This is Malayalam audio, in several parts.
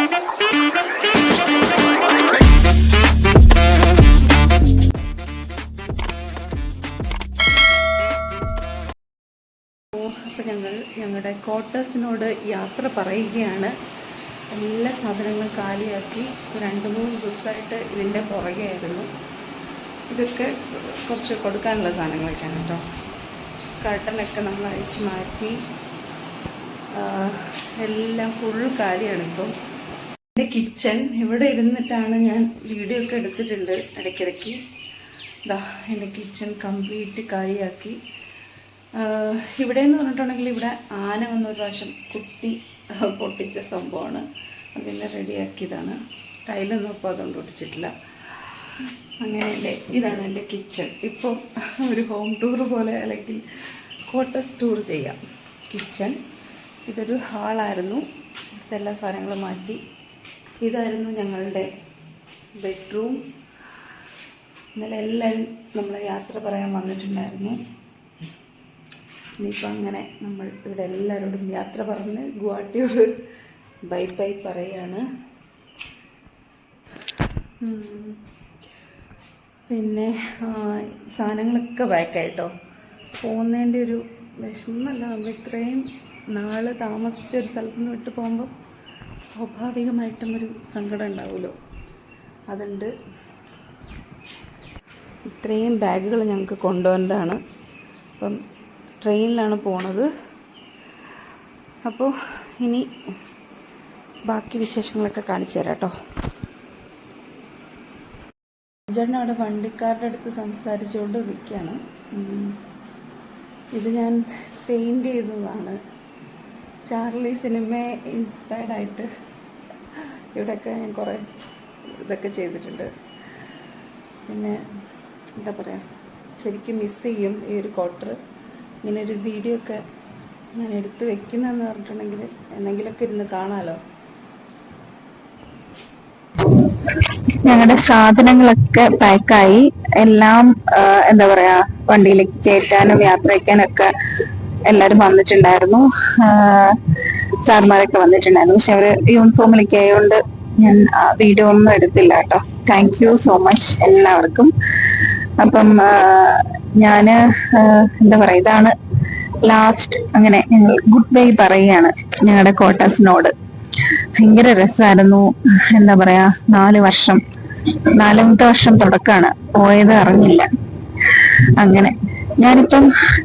അപ്പോൾ ഞങ്ങൾ ഞങ്ങളുടെ ക്വാർട്ടേഴ്സിനോട് യാത്ര പറയുകയാണ്. എല്ലാ സാധനങ്ങളും കാലിയാക്കി രണ്ട് മൂന്ന് ദിവസമായിട്ട് ഇതിന്റെ പുറകെയായിരുന്നു. ഇതൊക്കെ കുറച്ച് കൊടുക്കാനുള്ള സാധനങ്ങളൊക്കെയാണ് കേട്ടോ. കർട്ടനൊക്കെ നമ്മൾ അഴിച്ച് മാറ്റി. എല്ലാം ഫുൾ കാലിയാണ് ഇപ്പം. എന്റെ കിച്ചൺ ഇവിടെ ഇരുന്നിട്ടാണ് ഞാൻ വീഡിയോ ഒക്കെ എടുത്തിട്ടുണ്ട് ഇടയ്ക്കിടയ്ക്ക്. ഇതാ എന്റെ കിച്ചൺ കംപ്ലീറ്റ് കാര്യമാക്കി ഇവിടെ എന്ന് പറഞ്ഞിട്ടുണ്ടെങ്കിൽ ഇവിടെ ആന വന്ന ഒരു പ്രാവശ്യം കുട്ടി പൊട്ടിച്ച സംഭവമാണ്. അത് റെഡിയാക്കിയതാണ് ടൈലൊന്നും ഇപ്പോൾ അതുകൊണ്ട് ഒട്ടിച്ചിട്ടില്ല. അങ്ങനെയല്ലേ? ഇതാണ് എന്റെ കിച്ചൺ ഇപ്പോൾ ഒരു ഹോം ടൂർ പോലെ അല്ലെങ്കിൽ ക്വാർട്ടേഴ്സ് ടൂർ ചെയ്യാം. കിച്ചൺ ഇതൊരു ഹാളായിരുന്നു ഇവിടുത്തെ എല്ലാ സാധനങ്ങളും മാറ്റി ഇതായിരുന്നു ഞങ്ങളുടെ ബെഡ്റൂം. ഇന്നലെ എല്ലാവരും നമ്മളെ യാത്ര പറയാൻ വന്നിട്ടുണ്ടായിരുന്നു. ഇനിയിപ്പോൾ അങ്ങനെ നമ്മൾ ഇവിടെ എല്ലാവരോടും യാത്ര പറഞ്ഞ് ഗുവാഹട്ടിയോട് ബൈ ബൈ പറയാണ്. പിന്നെ സാധനങ്ങളൊക്കെ ബാക്കായിട്ടോ പോകുന്നതിന്റെ ഒരു വിഷമമല്ല നമ്മൾ ഇത്രയും നാൾ താമസിച്ച ഒരു സ്ഥലത്തുനിന്ന് വിട്ട് പോകുമ്പോൾ സ്വാഭാവികമായിട്ടും ഒരു സങ്കടം ഉണ്ടാവുമല്ലോ. അതുണ്ട്. ഇത്രയും ബാഗുകൾ ഞങ്ങൾക്ക് കൊണ്ടുപോകേണ്ടതാണ് അപ്പം ട്രെയിനിലാണ് പോണത്. അപ്പോൾ ഇനി ബാക്കി വിശേഷങ്ങളൊക്കെ കാണിച്ചു തരാം കേട്ടോ. ചേട്ടൻ അവിടെ വണ്ടിക്കാരുടെ അടുത്ത് സംസാരിച്ചുകൊണ്ട് നിൽക്കുകയാണ്. ഇത് ഞാൻ പെയിന്റ് ചെയ്തതാണ്. ചാർലി സിനിമയെ ഇൻസ്പയർഡ് ആയിട്ട് ഇവിടെയൊക്കെ ഞാൻ കുറേ ഇതൊക്കെ ചെയ്തിട്ടുണ്ട്. പിന്നെ എന്താ പറയുക ശരിക്കും മിസ് ചെയ്യും ഈ ഒരു ക്വാർട്ടർ ഇങ്ങനെ ഒരു വീഡിയോ ഒക്കെ ഞാൻ എടുത്ത് വെക്കുന്നതെന്ന് പറഞ്ഞിട്ടുണ്ടെങ്കിൽ എന്തെങ്കിലുമൊക്കെ ഇരുന്ന് കാണാമല്ലോ ഞങ്ങളുടെ സാധനങ്ങളൊക്കെ പാക്കായി എല്ലാം എന്താ പറയാ വണ്ടിയിലേക്ക് കയറ്റാനും യാത്ര അയക്കാനൊക്കെ എല്ലാരും വന്നിട്ടുണ്ടായിരുന്നു. സാർമാരൊക്കെ വന്നിട്ടുണ്ടായിരുന്നു. പക്ഷെ അവർ യൂണിഫോമിലൊക്കെ ആയതുകൊണ്ട് ഞാൻ വീഡിയോ ഒന്നും എടുത്തില്ല കേട്ടോ. താങ്ക് യു സോ മച്ച് എല്ലാവർക്കും. അപ്പം ഞാൻ എന്താ പറയാ ഇതാണ് ലാസ്റ്റ് അങ്ങനെ ഞങ്ങൾ ഗുഡ് ബൈ പറയുകയാണ് ഞങ്ങളുടെ ക്വാർട്ടേഴ്സിനോട് ഭയങ്കര രസമായിരുന്നു എന്താ പറയാ നാല് വർഷം നാലാമത്തെ വർഷം തുടക്കാണ്. പോയത് അറിഞ്ഞില്ല. അങ്ങനെ. ഞാനിപ്പം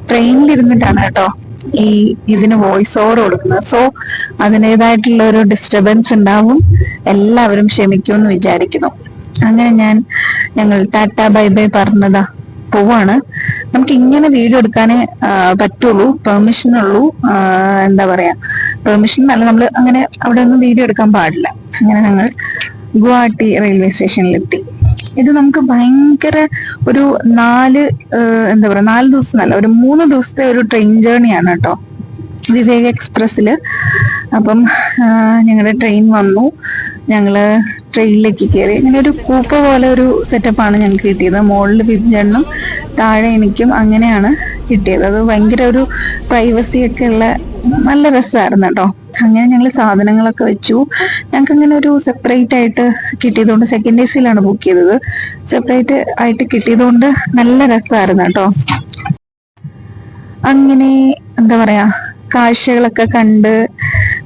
ട്രെയിനിലിരുന്നിട്ടാണ് കേട്ടോ ഈ ഇതിന് വോയിസ് ഓവർ കൊടുക്കുന്നത്. സോ അതിന്റെതായിട്ടുള്ള ഒരു ഡിസ്റ്റർബൻസ് ഉണ്ടാവും. എല്ലാവരും ക്ഷമിക്കുമെന്ന് വിചാരിക്കുന്നു. അങ്ങനെ ഞാൻ ഞങ്ങൾ ടാറ്റ ബൈ ബൈ പറഞ്ഞതാ പോവാണ്. നമുക്ക് ഇങ്ങനെ വീഡിയോ എടുക്കാനേ പറ്റുള്ളൂ. പെർമിഷൻ ഉള്ളൂ എന്താ പറയാ പെർമിഷൻ അല്ല നമ്മൾ അങ്ങനെ അവിടെ ഒന്നും വീഡിയോ എടുക്കാൻ പാടില്ല. അങ്ങനെ ഞങ്ങൾ ഗുവാഹട്ടി റെയിൽവേ സ്റ്റേഷനിലെത്തി. ഇത് നമുക്ക് ഭയങ്കര ഒരു നാല് എന്താ പറയാ നാല് ദിവസം അല്ല ഒരു മൂന്ന് ദിവസത്തെ ഒരു ട്രെയിൻ ജേർണിയാണ് കേട്ടോ. വിവേക് എക്സ്പ്രസ്സിൽ അപ്പം ഞങ്ങളുടെ ട്രെയിൻ വന്നു. ഞങ്ങൾ ട്രെയിനിലേക്ക് കയറി ഇങ്ങനെ ഒരു കൂപ്പ പോലെ ഒരു സെറ്റപ്പാണ് ഞങ്ങൾക്ക് കിട്ടിയത്. മുകളിൽ വിഭജനും താഴെ എനിക്കും അങ്ങനെയാണ് കിട്ടിയത്. അത് ഭയങ്കര ഒരു പ്രൈവസി ഒക്കെ ഉള്ള നല്ല രസമായിരുന്നു കേട്ടോ. അങ്ങനെ ഞങ്ങൾ സാധനങ്ങളൊക്കെ വെച്ചു. ഞങ്ങൾക്ക് അങ്ങനെ ഒരു സെപ്പറേറ്റ് ആയിട്ട് കിട്ടിയതുകൊണ്ട് സെക്കൻഡ് എ സിയിലാണ് ബുക്ക് ചെയ്തത്. സെപ്പറേറ്റ് ആയിട്ട് കിട്ടിയതുകൊണ്ട് നല്ല രസമായിരുന്നു കേട്ടോ. അങ്ങനെ എന്താ പറയാ കാഴ്ചകളൊക്കെ കണ്ട്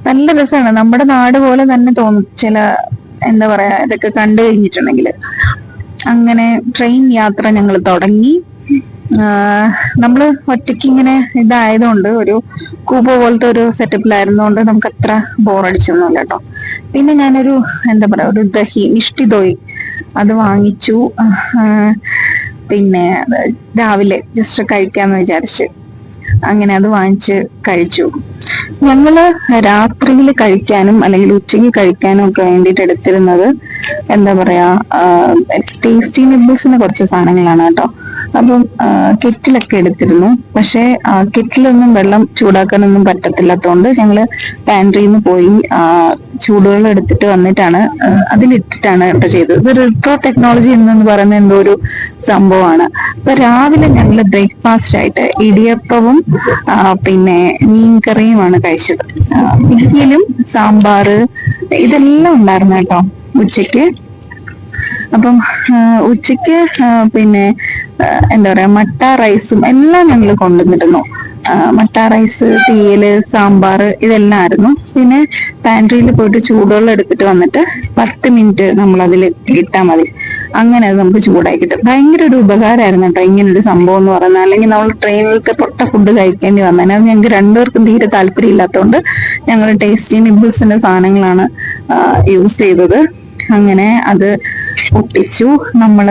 നല്ല രസമാണ്. നമ്മുടെ നാട് പോലെ തന്നെ തോന്നും ചില എന്താ പറയാ ഇതൊക്കെ കണ്ടു കഴിഞ്ഞിട്ടുണ്ടെങ്കിൽ അങ്ങനെ ട്രെയിൻ യാത്ര ഞങ്ങൾ തുടങ്ങി. നമ്മൾ ഒറ്റയ്ക്ക് ഇങ്ങനെ ഇതായതുകൊണ്ട് ഒരു കൂപ്പ പോലത്തെ ഒരു സെറ്റപ്പിലായിരുന്നതുകൊണ്ട് നമുക്ക് അത്ര ബോറടിച്ചൊന്നുമില്ല കേട്ടോ. പിന്നെ ഞാനൊരു എന്താ പറയാ ഒരു ദഹി മിഷ്ടി ദോയി അത് വാങ്ങിച്ചു. പിന്നെ രാവിലെ ജസ്റ്റ് കഴിക്കാന്ന് വിചാരിച്ച് അങ്ങനെ അത് വാങ്ങിച്ച് കഴിച്ചു. ഞങ്ങൾ രാത്രിയിൽ കഴിക്കാനും അല്ലെങ്കിൽ ഉച്ചയ്ക്ക് കഴിക്കാനും ഒക്കെ വേണ്ടിയിട്ട് എടുത്തിരുന്നത് എന്താ പറയാ ടേസ്റ്റി നിബിൾസിന് കുറച്ച് സാധനങ്ങളാണ് കേട്ടോ. അപ്പം കെറ്റിലൊക്കെ എടുത്തിരുന്നു. പക്ഷേ കെറ്റിലൊന്നും വെള്ളം ചൂടാക്കാനൊന്നും പറ്റത്തില്ലാത്തതുകൊണ്ട് ഞങ്ങൾ പാൻട്രിയിൽ നിന്ന് പോയി ചൂടുവെള്ളം എടുത്തിട്ട് വന്നിട്ടാണ് അതിലിട്ടിട്ടാണ് കേട്ടോ ചെയ്തത്. ഇത് റിട്രോ ടെക്നോളജി എന്ന് പറയുന്ന എന്തോ ഒരു സംഭവമാണ്. അപ്പൊ രാവിലെ ഞങ്ങൾ ബ്രേക്ക്ഫാസ്റ്റ് ആയിട്ട് ഇടിയപ്പവും പിന്നെ മീൻ കറിയുമാണ് കഴിച്ചത് ഇഡ്ഡലിയും സാമ്പാറ് ഇതെല്ലാം ഉണ്ടായിരുന്നു കേട്ടോ ഉച്ചയ്ക്ക്. അപ്പം ഉച്ചയ്ക്ക് പിന്നെ എന്താ പറയാ മട്ട റൈസും എല്ലാം ഞങ്ങൾ കൊണ്ടുവന്നിരുന്നു. മട്ട റൈസ് തീയൽ സാമ്പാർ ഇതെല്ലാം ആയിരുന്നു. പിന്നെ പാൻട്രിയിൽ പോയിട്ട് ചൂടുവെള്ളം എടുത്തിട്ട് വന്നിട്ട് പത്ത് മിനിറ്റ് നമ്മൾ അതിൽ ഇട്ടാൽ മതി. അങ്ങനെ അത് നമുക്ക് ചൂടായി കിട്ടും. ഭയങ്കര ഒരു ഉപകാരമായിരുന്നു കേട്ടോ ഇങ്ങനൊരു സംഭവം എന്ന് പറയുന്നത്. അല്ലെങ്കിൽ നമ്മൾ ട്രെയിനിലത്തെ പൊട്ട ഫുഡ് കഴിക്കേണ്ടി വന്നതിന് അത് ഞങ്ങൾക്ക് രണ്ടുപേർക്കും തീരെ താല്പര്യം ഇല്ലാത്തതുകൊണ്ട് ഞങ്ങൾ ടേസ്റ്റി നിബിൾസിന്റെ സാധനങ്ങളാണ് യൂസ് ചെയ്തത്. അങ്ങനെ അത് പൊട്ടിച്ചു. നമ്മൾ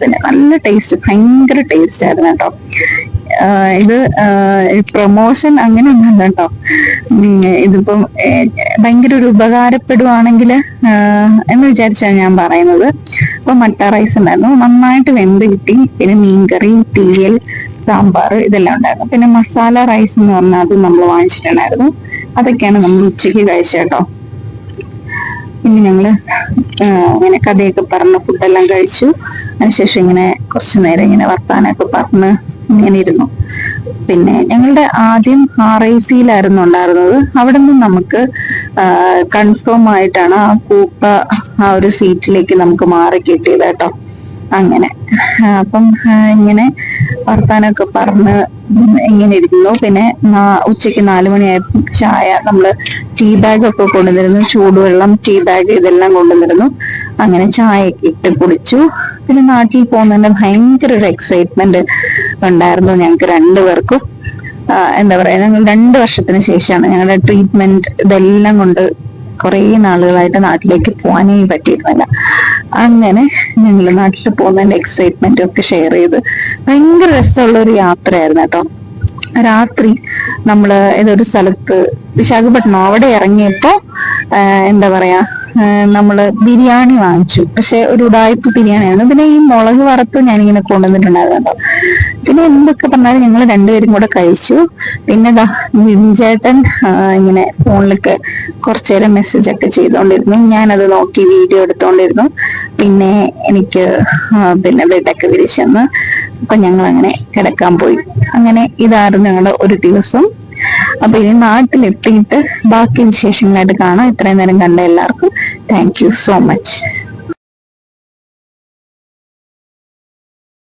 പിന്നെ നല്ല ടേസ്റ്റ് ഭയങ്കര ടേസ്റ്റ് ആയിരുന്നു കേട്ടോ. ഇത് പ്രൊമോഷൻ അങ്ങനെ ഒന്നും കേട്ടോ. ഇതിപ്പം ഭയങ്കര ഒരു ഉപകാരപ്പെടുവാണെങ്കിൽ എന്ന് വിചാരിച്ചാണ് ഞാൻ പറയുന്നത്. അപ്പൊ മട്ട റൈസ് ഉണ്ടായിരുന്നു. നന്നായിട്ട് വെന്ത് കിട്ടി. പിന്നെ മീൻകറി തീയൽ സാമ്പാർ ഇതെല്ലാം ഉണ്ടായിരുന്നു. പിന്നെ മസാല റൈസ് എന്ന് പറഞ്ഞാൽ അത് നമ്മൾ വാങ്ങിച്ചിട്ടുണ്ടായിരുന്നു. അതൊക്കെയാണ് നമ്മൾ ഉച്ചയ്ക്ക് കഴിച്ചത് കേട്ടോ. പിന്നെ ഞങ്ങൾ ആ, ഇങ്ങനെ കഥയൊക്കെ പറഞ്ഞ് ഫുഡെല്ലാം കഴിച്ചു. അതിനുശേഷം ഇങ്ങനെ കുറച്ച് നേരം ഇങ്ങനെ വർത്താനമൊക്കെ പറഞ്ഞ് ഇങ്ങനെ ഇരുന്നു. പിന്നെ ഞങ്ങളുടെ ആദ്യം ആർ ഐ സിയിലായിരുന്നു ഉണ്ടായിരുന്നത്. അവിടെ നിന്ന് നമുക്ക് കൺഫേം ആയിട്ടാണ് ആ കൂപ്പ ആ ഒരു സീറ്റിലേക്ക് നമുക്ക് മാറി കിട്ടിയത് കേട്ടോ. അങ്ങനെ. അപ്പം ഇങ്ങനെ വർത്താനൊക്കെ പറഞ്ഞ് ഇങ്ങനെ ഇരുന്നു. പിന്നെ ഉച്ചയ്ക്ക് നാല് മണിയായപ്പോൾ ചായ നമ്മൾ ടീ ബാഗ് ഒക്കെ കൊണ്ടുവന്നിരുന്നു. ചൂടുവെള്ളം ടീ ബാഗ് ഇതെല്ലാം കൊണ്ടുവന്നിരുന്നു. അങ്ങനെ ചായയൊക്കെ ഇട്ട് കുടിച്ചു. പിന്നെ നാട്ടിൽ പോകുന്നതിന്റെ ഭയങ്കര ഒരു എക്സൈറ്റ്മെന്റ് ഉണ്ടായിരുന്നു ഞങ്ങൾക്ക് രണ്ടുപേർക്കും പേർക്കും. എന്താ പറയാ ഞങ്ങൾ രണ്ട് വർഷത്തിന് ശേഷമാണ് ഞങ്ങളുടെ ട്രീറ്റ്മെന്റ് ഇതെല്ലാം കൊണ്ട് കുറേ നാളുകളായിട്ട് നാട്ടിലേക്ക് പോകാനേ പറ്റിയിരുന്നില്ല. അങ്ങനെ ഞങ്ങൾ നാട്ടിൽ പോകുന്നതിന്റെ എക്സൈറ്റ്മെന്റ് ഒക്കെ ഷെയർ ചെയ്ത് ഭയങ്കര രസമുള്ള ഒരു യാത്രയായിരുന്നു കേട്ടോ. രാത്രി നമ്മൾ ഏതൊരു സ്ഥലത്ത് വിശാഖപട്ടണം അവിടെ ഇറങ്ങിയപ്പോ എന്താ പറയാ ആ, നമ്മൾ ബിരിയാണി വാങ്ങിച്ചു. പക്ഷെ ഒരു ഉടായ്പ ബിരിയാണിയാണ്. പിന്നെ ഈ മുളക് വറുത്ത് ഞാനിങ്ങനെ കൊണ്ടുവന്നിട്ടുണ്ടായിരുന്നു പിന്നെ എന്തൊക്കെ പറഞ്ഞാലും ഞങ്ങൾ രണ്ടുപേരും കൂടെ കഴിച്ചു. പിന്നെ ആ, ഇങ്ങനെ ഫോണിലൊക്കെ കുറച്ചു നേരം മെസ്സേജ് ഒക്കെ ചെയ്തോണ്ടിരുന്നു. ഞാനത് നോക്കി വീഡിയോ എടുത്തോണ്ടിരുന്നു. പിന്നെ എനിക്ക് പിന്നെ ബെഡൊക്കെ വിരിച്ചെന്ന്. അപ്പൊ ഞങ്ങൾ അങ്ങനെ കിടക്കാൻ പോയി. അങ്ങനെ ഇതായിരുന്നു ഞങ്ങളുടെ ഒരു ദിവസം. അപ്പൊ ഇനി നാട്ടിലെത്തിയിട്ട് ബാക്കി വിശേഷങ്ങളായിട്ട് കാണാം. ഇത്രയും നേരം കണ്ട എല്ലാവർക്കും താങ്ക് സോ മച്ച്